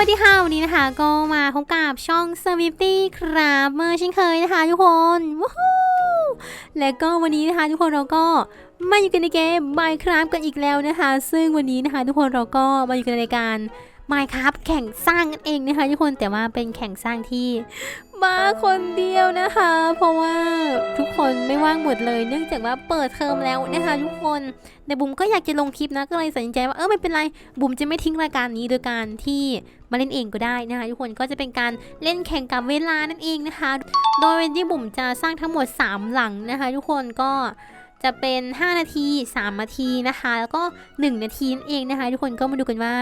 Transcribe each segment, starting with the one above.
วัสดีค่ะวันนี้นะคะ ก็มาพบกับช่อง s w i f t y ครับเมื่อเช่นเคยนะคะทุกคนวู้ฮู้และก็วันนี้นะคะทุกคนเราก็มาอยู่กันในเกม Minecraft กันอีกแล้วนะคะ ซึ่งวันนี้นะคะ ทุกคนเราก็มาอยู่กันในการ Minecraft แข่งสร้างกันเองนะคะทุกคนแต่ว่าเป็นแข่งสร้างที่มาคนเดียวนะคะ เพราะว่าทุกคนไม่ว่างหมดเลย เนื่องจากว่าเปิดเทอมแล้วนะคะ ทุกคนแต่บุ๋มก็อยากจะลงคลิปนะก็เลยตัดสินใจว่าเออไม่เป็นไรบุ๋มจะไม่ทิ้งรายการนี้โดยการที่ มาเล่นเองก็ได้นะคะทุกคนก็จะเป็นการเล่นแข่งกับเวลานั่นเองนะคะ โดยวันที่บุ๋มจะสร้างทั้งหมด 3 หลังนะคะ ทุกคนก็จะเป็น 5 นาที 3 นาทีนะคะ แล้วก็ 1 นาทีนั่นเองนะคะ ทุกคนก็มาดูกันว่า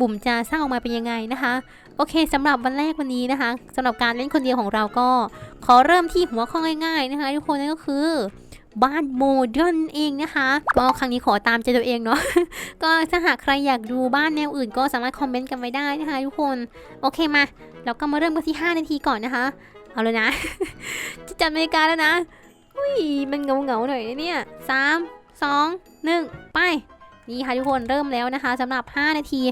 บุ๋มจะสร้างออกมาเป็นยังไงนะคะ โอเคสำหรับวันแรกวันนี้นะคะสำหรับการเล่นคนเดียวของเราก็ ขอเริ่มที่หัวข้อง่ายๆนะคะ ทุกคนนั่นก็คือ บ้านโมเดิร์นเองนะคะก็ครั้งนี้ขอตามใจตัวเองเนาะก็ถ้าหากใครอยากดูบ้านแนวอื่นก็สามารถคอมเมนต์กันไว้ได้นะคะทุกคนโอเคมาเราก็มาเริ่มกันที่ 5 นาทีก่อนนะคะ เอาเลยนะจะจับนาฬิกาแล้วนะอุ้ยมันเงาเงาหน่อยเนี่ยสามสองหนึ่งไปนี่ค่ะทุกคนเริ่มแล้วนะคะสำหรับ 5 นาที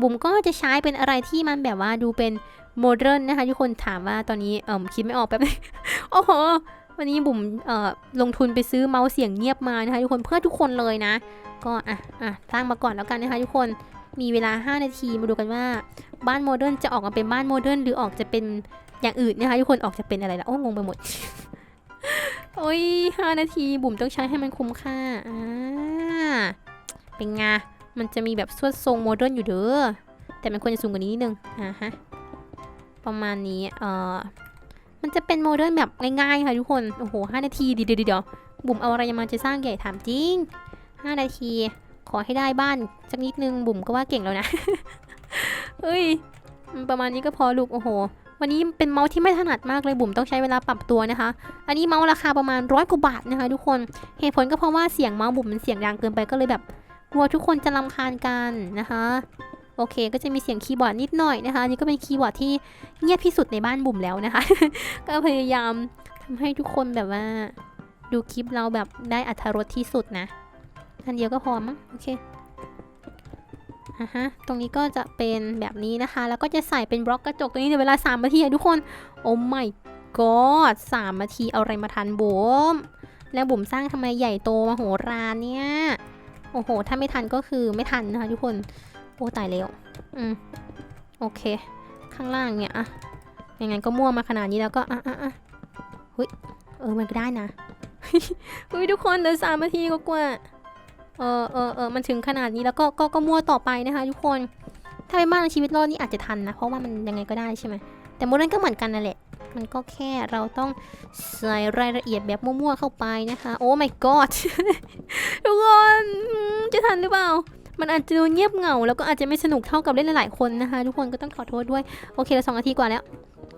บุ๋มก็จะใช้เป็นอะไรที่มันแบบว่าดูเป็นโมเดิร์นนะคะทุกคนถามว่าตอนนี้เอ่อคิดไม่ออกแป๊บนึงโอ้โห วันนี้บุ๋มลงทุนไปซื้อเมาส์เสียงเงียบมานะคะทุกคนเพื่อทุกคนเลยนะ ก็อะอะสร้างมาก่อนแล้วกันนะคะทุกคนมีเวลา 5 นาทีมาดูกันว่าบ้านโมเดิร์นจะออกมาเป็นบ้านโมเดิร์นหรือออกจะเป็นอย่างอื่นนะคะทุกคนออกจะเป็นอะไรละโอ้งงไปหมด โอ้ยห้านาทีบุ๋มต้องใช้ให้มันคุ้มค่าอ่าเป็นไงมันจะมีแบบสวดทรงโมเดิร์นอยู่เด้อแต่มันควรจะสูงกว่านี้นิดนึงอ่าฮะประมาณนี้เอ่อ มันจะเป็นโมเดิร์นแบบง่ายๆค่ะทุกคน โอ้โหห้านาทีเดี๋ยวเดี๋ยวบุ๋มเอาอะไรมาจะสร้างใหญ่ถามจริงห้านาที ขอให้ได้บ้านสักนิดนึงบุ๋มก็ว่าเก่งแล้วนะเฮ้ย ประมาณนี้ก็พอลูก โอ้โห วันนี้เป็นเมาส์ที่ไม่ถนัดมากเลยบุ๋มต้องใช้เวลาปรับตัวนะคะ อันนี้เมาส์ราคาประมาณร้อยกว่าบาทนะคะ ทุกคน เหตุผลก็เพราะว่าเสียงเมาส์บุ๋มมันเสียงดังเกินไปก็เลยแบบกลัวทุกคนจะรำคาญกันนะคะ โอเค ก็จะมีเสียงคีย์บอร์ดนิดหน่อยนะคะนี่ก็เป็นคีย์บอร์ดที่เงียบที่สุดในบ้านบุ๋มแล้วนะคะ ก็พยายามทำให้ทุกคนแบบว่า ดูคลิปเราแบบได้อัธรสที่สุดนะอันเดียวก็พอมั้งโอเคอะฮะตรงนี้ก็จะเป็นแบบนี้นะคะ แล้วก็จะใส่เป็นบล็อกกระจกตรงนี้ในเวลา3นาทีทุกคนโอ้ my god 3นาทีเอาอะไรมาทันบุ๋มแล้วบุ๋มสร้างทำไมใหญ่โตมาโหฬารเนี่ย โอ้โห ถ้าไม่ทันก็คือไม่ทันนะคะทุกคน โอ้ตายแล้วอืมโอเค ข้างล่างเนี่ยอะยังไงก็มั่วมาขนาดนี้แล้วก็อะอะอะเฮ้ยเออมันก็ได้นะเฮ้ยทุกคนเหลือสามนาทีก็กว่าเออเออเออมันถึงขนาดนี้แล้วก็ก็ก็มั่วต่อไปนะคะ ทุกคน ถ้าเป็นบ้านชีวิตรอดนี่อาจจะทันนะ เพราะว่ามันยังไงก็ได้ใช่ไหมแต่โมเดิร์นก็เหมือนกันนั่นแหละ มันก็แค่เราต้องใส่รายละเอียดแบบมั่วๆเข้าไปนะคะ โอ้ my god ทุกคนจะทันหรือเปล่า มันอาจจะดูเงียบเหงา แล้วก็อาจจะไม่สนุกเท่ากับเล่นหลายๆคนนะคะ ทุกคนก็ต้องขอโทษด้วย โอเคแล้วสองนาทีกว่าแล้ว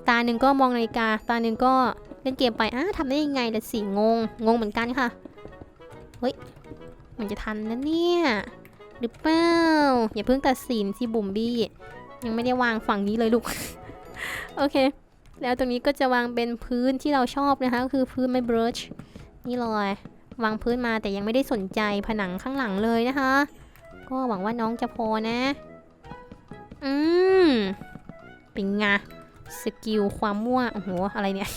ตาหนึ่งก็มองนาฬิกา ตาหนึ่งก็เล่นเกมไปอ้าทำได้ยังไงล่ะสิงง งงเหมือนกันค่ะ เฮ้ย มันจะทันนะเนี่ยหรือเปล่า อย่าเพิ่งตัดสินสิบุ๋มบี้ ยังไม่ได้วางฝั่งนี้เลยลูก โอเค แล้วตรงนี้ก็จะวางเป็นพื้นที่เราชอบนะคะ ก็คือพื้นไม้บรชนี่เลยวางพื้นมาแต่ยังไม่ได้สนใจผนังข้างหลังเลยนะคะ ก็หวังว่าน้องจะพอนะ อืม เป็นไงสกิลความมั่ว โอ้โห อะไรเนี่ย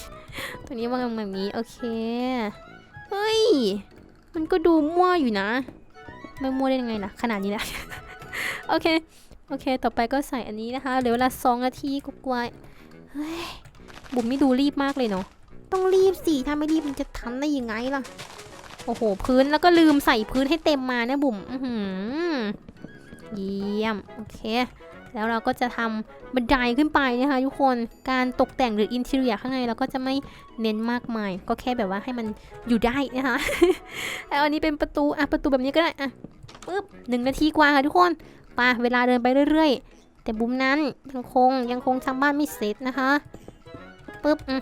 ตัวนี้วางแบบนี้ โอเค เฮ้ย มันก็ดูมั่วอยู่นะ ไม่มั่วได้ยังไงล่ะ ขนาดนี้แหละโอเค โอเค ต่อไปก็ใส่อันนี้นะคะ เหลือเวลาสองนาทีกว่าๆเฮ้ย บุ๋มไม่ดูรีบมากเลยเนาะ ต้องรีบสิ ถ้าไม่รีบมันจะทันได้ยังไงล่ะ อ้โห พื้นแล้วก็ลืมใส่พื้นให้เต็มมานะบุ๋มอือหือเยี่ยม โอเค แล้วเราก็จะทำบันไดขึ้นไปนะคะทุกคน การตกแต่งหรืออินทีเรียข้างในเราก็จะไม่เน้นมากมาย ก็แค่แบบว่าให้มันอยู่ได้นะคะแล้วอันนี้เป็นประตู อะ ประตูแบบนี้ก็ได้ อะปึ๊บหนึ่งนาทีกว่าค่ะทุกคนไปเวลาเดินไปเรื่อย ๆ แต่บุ๋มนั้นยังคงยังคงทำบ้านไม่เสร็จนะคะปึ๊บอืม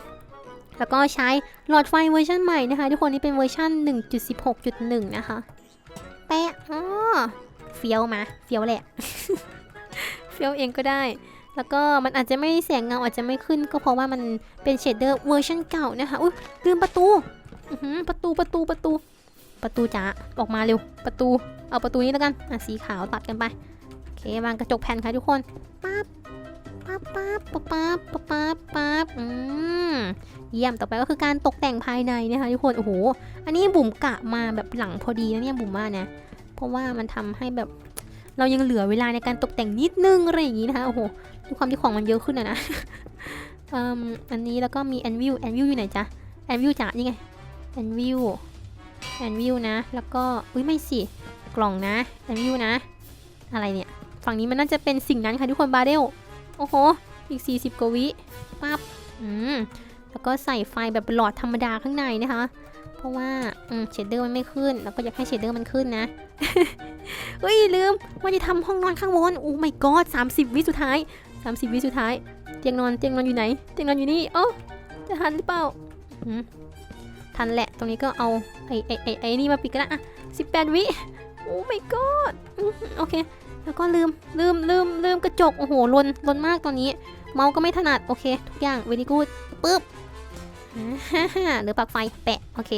แล้วก็ใช้หลอดไฟเวอร์ชันใหม่นะคะ ทุกคนนี่เป็นเวอร์ชัน1.16.1 นะคะแปะอ๋อเฟี้ยวมาเฟี้ยวแหละเฟี้ยวเองก็ได้ แล้วก็มันอาจจะไม่แสงเงาอาจจะไม่ขึ้น ก็เพราะว่ามันเป็นเชดเดอร์เวอร์ชันเก่านะคะอุ้ยลืมประตูอือหือประตูประตูประตูประตูจ๋าออกมาเร็วประตู เอาประตูนี้แล้วกันอะสีขาวตัดกันไปโอเควางกระจกแผ่นค่ะทุกคนปั๊บ บปั๊บปั๊บปั๊บปั๊บปั๊บอืมเยี่ยมต่อไปก็คือการตกแต่งภายในนะคะทุกคนโอ้โหอันนี้บุ๋มกะมาแบบหลังพอดีนะเนี่ยบุ๋มว่านะเพราะว่ามันทำให้แบบเรายังเหลือเวลาในการตกแต่งนิดนึงอะไรอย่างนี้นะคะโอ้โหด้วยความที่ของมันเยอะขึ้นอะนะเอ่มอันนี้แล้วก็มีแอนวิวแอนวิวอยู่ไหนจ๊ะแอนวิวจ๋านี่ไงแอนวิวแอนวิวนะ แล้วก็อุ้ยไม่สิกล่องนะแอนวิวนะ อะไรเนี่ย ฝั่งนี้มันน่าจะเป็นสิ่งนั้นค่ะทุกคนบาเดลโอ้โห อีก 40กว่าวิปั๊บอืมแล้วก็ใส่ไฟแบบหลอดธรรมดาข้างในนะคะ เพราะว่าอืมเชดเดอร์มันไม่ขึ้น แล้วก็อยากให้เชดเดอร์มันขึ้นนะเฮ้ยลืมว่าจะทำห้องนอนข้างบนโอ้ my god 30 วิสุดท้าย 30 วิสุดท้าย เตียงนอนเตียงนอนอยู่ไหน เตียงนอนอยู่นี่เอ้จะทันหรือเปล่าทันแหละ ตรงนี้ก็เอาไอ้ไอ้ไอ้ไอ้นี่มาปิดกันนะอะ18 วิโอ้ my god โอเค แล้วก็ลืมลืมลืมลืมกระจก โอ้โหลนลนมากตอนนี้ เมาส์ก็ไม่ถนัด โอเค ทุกอย่าง very good ปึ๊บหรือปลั๊กไฟแปะ โอเค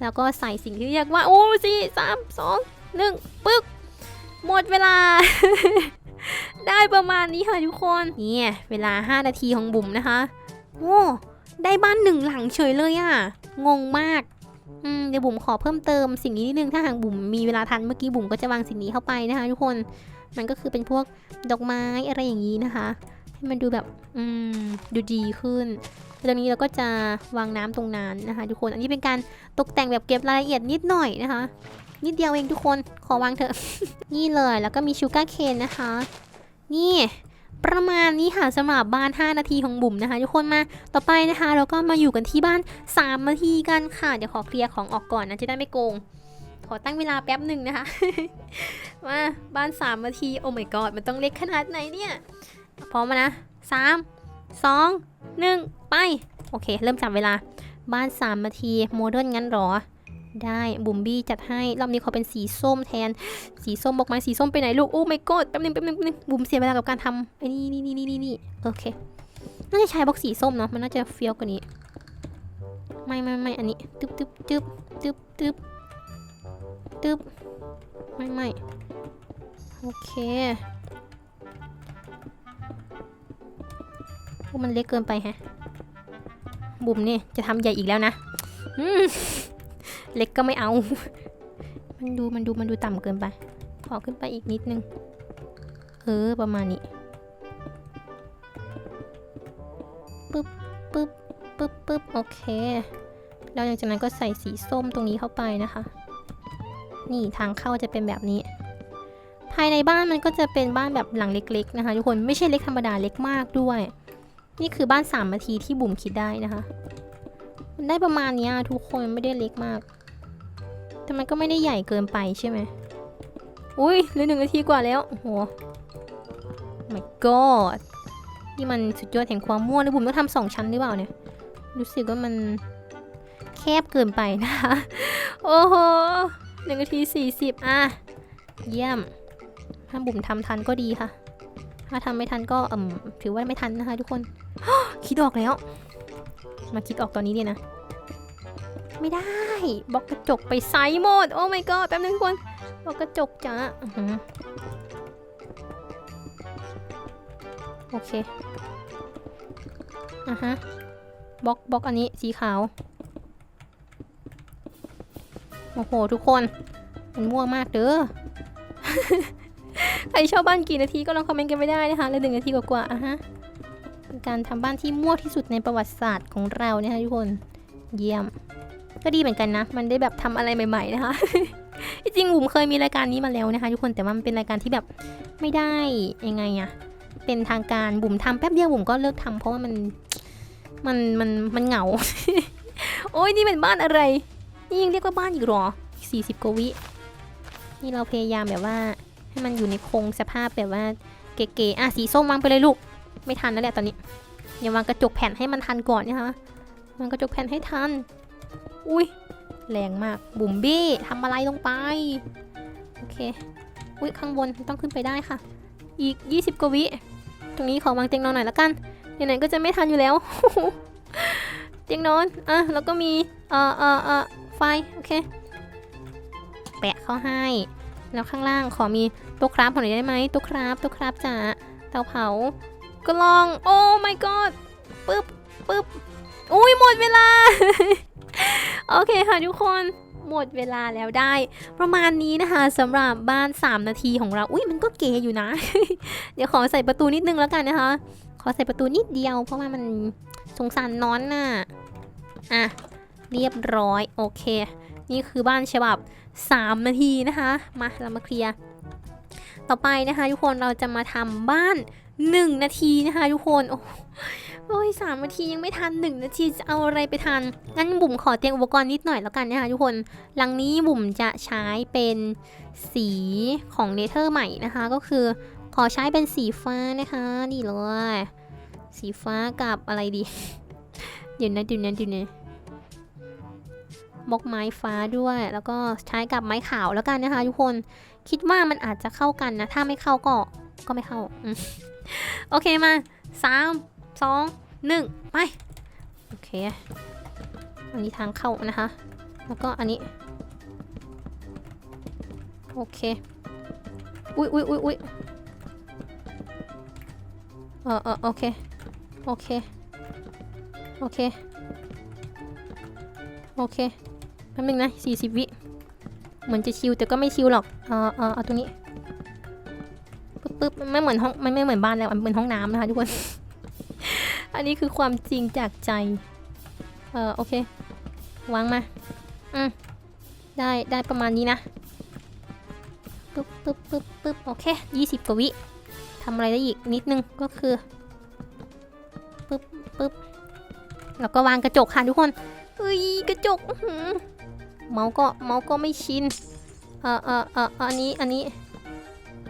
แล้วก็ใส่สิ่งที่เรียกว่า โอ้สี่สามสองหนึ่งปึ๊บ หมดเวลา ได้ประมาณนี้ค่ะทุกคนเนี่ยเวลา 5 นาทีของบุ๋มนะคะ โอ้ได้บ้านหนึ่งหลังเฉยเลยอะงงมากอืมเดี๋ยวบุ๋มขอเพิ่มเติมสิ่งนี้นิดนึง ถ้าหากบุ๋มมีเวลาทันเมื่อกี้บุ๋มก็จะวางสิ่งนี้เข้าไปนะคะทุกคน มันก็คือเป็นพวกดอกไม้อะไรอย่างนี้นะคะ มันดูแบบอืมดูดีขึ้นตรงนี้เราก็จะวางน้ำตรงนั้นนะคะ ทุกคน อันนี้เป็นการตกแต่งแบบเก็บรายละเอียดนิดหน่อยนะคะ นิดเดียวเองทุกคน ขอวางเถอะ นี่เลย แล้วก็มีชูการ์เคนนะคะ นี่ประมาณนี้ค่ะสำหรับบ้าน 5 นาทีของบุ๋มนะคะ ทุกคนมาต่อไปนะคะ เราก็มาอยู่กันที่บ้าน 3 นาทีกันค่ะ เดี๋ยวขอเคลียร์ของออกก่อนนะจะได้ไม่โกง ขอตั้งเวลาแป๊บหนึ่งนะคะมาบ้าน 3 นาที โอ้ my god มันต้องเล็กขนาดไหนเนี่ย พร้อมมานะ3 2 1ไป โอเค เริ่มจับเวลา บ้าน3นาทีโมเดิร์นงั้นหรอ ได้บุมบี้จัดให้ รอบนี้เขาเป็นสีส้มแทน สีส้มบอกไม้สีส้มไปไหนลูก โอ้ my god แป๊บนึงแป๊บนึงแป๊บนึงบุมเสียเวลากับการทำไอ้นี่นี่นี่นี่นี่นี่โอเค น่าจะใช้บล็อกสีส้มเนาะ มันน่าจะเฟี้ยวกว่านี้ ไม่ไม่ไม่อันนี้ ตึ๊บตึ๊บตึ๊บตึ๊บตึ๊บตึ๊บไม่ไม่โอเค มันเล็กเกินไปฮะ บุ๋มนี่จะทำใหญ่อีกแล้วนะอืมเล็กก็ไม่เอา มันดูมันดูมันดูต่ำเกินไป ขอขึ้นไปอีกนิดนึง เออประมาณนี้ปึ๊บปึ๊บปึ๊บปึ๊บโอเค แล้วหลังจากนั้นก็ใส่สีส้มตรงนี้เข้าไปนะคะ นี่ทางเข้าจะเป็นแบบนี้ ภายในบ้านมันก็จะเป็นบ้านแบบหลังเล็ก ๆ นะคะทุกคน ไม่ใช่เล็กธรรมดาเล็กมากด้วย นี่คือบ้านสามนาทีที่บุ๋มคิดได้นะคะ มันได้ประมาณนี้ทุกคนไม่ได้เล็กมาก แต่มันก็ไม่ได้ใหญ่เกินไปใช่ไหมอุ้ยเหลือหนึ่งนาทีกว่าแล้วโอ้โห my god นี่มันสุดยอดแห่งความมั่วเลยผมต้องทำสองชั้นหรือเปล่าเนี่ย รู้สึกว่ามันแคบเกินไปนะคะ โอ้โหหนึ่งนาทีสี่สิบอะ เยี่ยม ถ้าบุ๋มทำทันก็ดีค่ะ ถ้าทำไม่ทันก็เอืมถือว่าไม่ทันนะคะทุกคน คิดออกแล้ว มาคิดออกตอนนี้เนี่ยนะ ไม่ได้บล็อกกระจกไปไซส์หมด โอ้ my god แป๊บนึงทุกคนบล็อกกระจกจ้าอื้อหือโอเคอะฮะบล็อกบล็อกอันนี้สีขาว โอ้โห ทุกคน มันมั่วมากเด้อ ใครชอบบ้านกี่นาทีก็ลองคอมเมนต์กันไม่ได้นะคะเลยหนึ่งนาทีกว่าๆอะฮะ เป็นการทำบ้านที่มั่วที่สุดในประวัติศาสตร์ของเราเนี่ยค่ะทุกคนเยี่ยม ก็ดีเหมือนกันนะ มันได้แบบทำอะไรใหม่ ๆ นะคะจริงบุ๋มเคยมีรายการนี้มาแล้วนะคะ ทุกคนแต่ว่ามันเป็นรายการที่แบบไม่ได้ยังไงอะเป็นทางการบุ๋มทำแป๊บเดียวบุ๋มก็เลิกทำเพราะว่ามันมันมันมันเหงา โอ้ยนี่เป็นบ้านอะไร นี่ยังเรียกว่าบ้านอีกหรอสี่สิบกวิ นี่เราพยายามแบบว่า ให้มันอยู่ในโครงสภาพแบบว่าเก๋ๆอะสีส้มวางไปเลยลูก ไม่ทันแล้วแหละตอนนี้อย่าวางกระจกแผ่นให้มันทันก่อนนะคะวางกระจกแผ่นให้ทัน อุ้ยแรงมาก บุ๋มบี้ทำอะไรลงไป โอเค อุ้ยข้างบนต้องขึ้นไปได้ค่ะ อีก 20 กว่าวิ ตรงนี้ขอวางเตียงนอนหน่อยละกันไหนก็จะไม่ทันอยู่แล้ว เตียงนอน อะ แล้วก็มี เอ่อเอ่อเอ่อไฟ โอเค แปะเข้าให้ แล้วข้างล่างขอมีต๊ะคราฟของหน่อยได้ไหมต๊ะคราฟต๊ะคราฟจ้าเตาเผา กล่อง โอ้ my god ปึ๊บปึ๊บอุ้ยหมดเวลา โอเคค่ะทุกคนหมดเวลาแล้วได้ ประมาณนี้นะคะสำหรับบ้าน 3 นาทีของเรา อุ้ยมันก็เก๋อยู่นะ เดี๋ยวขอใส่ประตูนิดนึงแล้วกันนะคะ ขอใส่ประตูนิดเดียว เพราะว่ามันสงสารน้อนน่ะอะเรียบร้อยโอเค นี่คือบ้านฉบับ 3 นาทีนะคะ มาเรามาเคลียร์ต่อไปนะคะ ทุกคนเราจะมาทำบ้าน 1นาทีนะคะทุกคนโอ้โอ้ยสามนาทียังไม่ทัน1นาทีจะเอาอะไรไปทัน งั้นบุ๋มขอเตรียมอุปกรณ์นิดหน่อยแล้วกันนะคะทุกคน หลังนี้บุ๋มจะใช้เป็นสีของเนเธอร์ใหม่นะคะ ก็คือขอใช้เป็นสีฟ้านะคะนี่เลย สีฟ้ากับอะไรดี เดี๋ยวนะเดี๋ยวนะเดี๋ยวนะบล็อกไม้ฟ้าด้วย แล้วก็ใช้กับไม้ขาวแล้วกันนะคะทุกคน คิดว่ามันอาจจะเข้ากันนะ ถ้าไม่เข้าก็ก็ไม่เข้าอื โอเคมาสามสองหนึ่งไป โอเค อันนี้ทางเข้านะคะ แล้วก็อันนี้ โอเค อุ๊ยอุ๊ยอุ๊ยอุ๊ยเออเออโอเค โอเค โอเค โอเคแป๊บนึงนะสี่สิบวิ เหมือนจะชิวแต่ก็ไม่ชิวหรอก เออเออเอาตรงนี้ ปึ๊บมันไม่เหมือนห้องมันไม่เหมือนบ้านแล้วมันเป็นห้องน้ำนะคะทุกคน อันนี้คือความจริงจากใจ เออโอเควางมา อืมได้ได้ประมาณนี้นะปึ๊บปึ๊บปึ๊บปึ๊บโอเคยี่สิบกว่าวิทำอะไรได้อีกนิดนึงก็คือปึ๊บปึ๊บแล้วก็วางกระจกค่ะทุกคนเอ้ยกระจกเมาส์ก็เมาส์ก็ไม่ชินเอ่อเอ่อเอ่ออันนี้อันนี้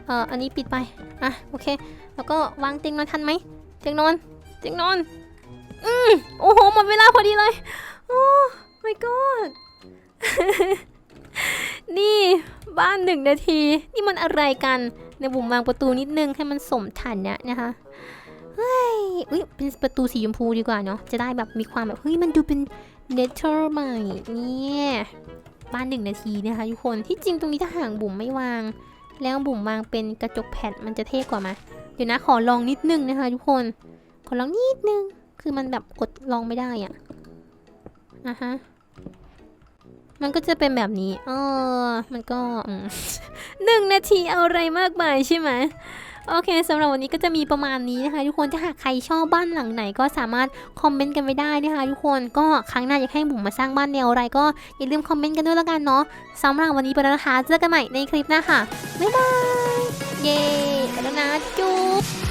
เอ่ออันนี้ปิดไปอะโอเค แล้วก็วางเตียงนอนทันไหมเตียงนอนเตียงนอนอืมโอ้โหหมดเวลาพอดีเลยโอ้ my god นี่บ้านหนึ่งนาที นี่มันอะไรกันในบุ๋มวางประตูนิดนึงให้มันสมฐานเนี่ยนะคะเฮ้ยอุ้ยเป็นประตูสีชมพูดีกว่าเนาะจะได้แบบมีความแบบเฮ้ยมันดูเป็นเนเธอร์ใหม่เนี่ยบ้านหนึ่งนาทีนะคะทุกคนที่จริงตรงนี้ถ้าห่างบุ๋มไม่วาง แล้วบุ๋มวางเป็นกระจกแผ่นมันจะเท่กว่าไหมเดี๋ยวนะขอลองนิดนึงนะคะทุกคน ขอลองนิดนึง คือมันแบบกดลองไม่ได้อะอะฮะ มันก็จะเป็นแบบนี้อ๋อมันก็หนึ่งนาทีเอาอะไรมากมายใช่ไหม โอเคสำหรับวันนี้ก็จะมีประมาณนี้นะคะ ทุกคนถ้าหากใครชอบบ้านหลังไหนก็สามารถคอมเมนต์กันไว้ได้นะคะ ทุกคนก็ครั้งหน้าอยากให้บุ๋มมาสร้างบ้านแนวอะไรก็อย่าลืมคอมเมนต์กันด้วยแล้วกันเนาะสำหรับวันนี้ไปแล้วนะคะเจอกันใหม่ในคลิปหน้าค่ะบ๊ายบายเย้ไปแล้วนะจุ๊บ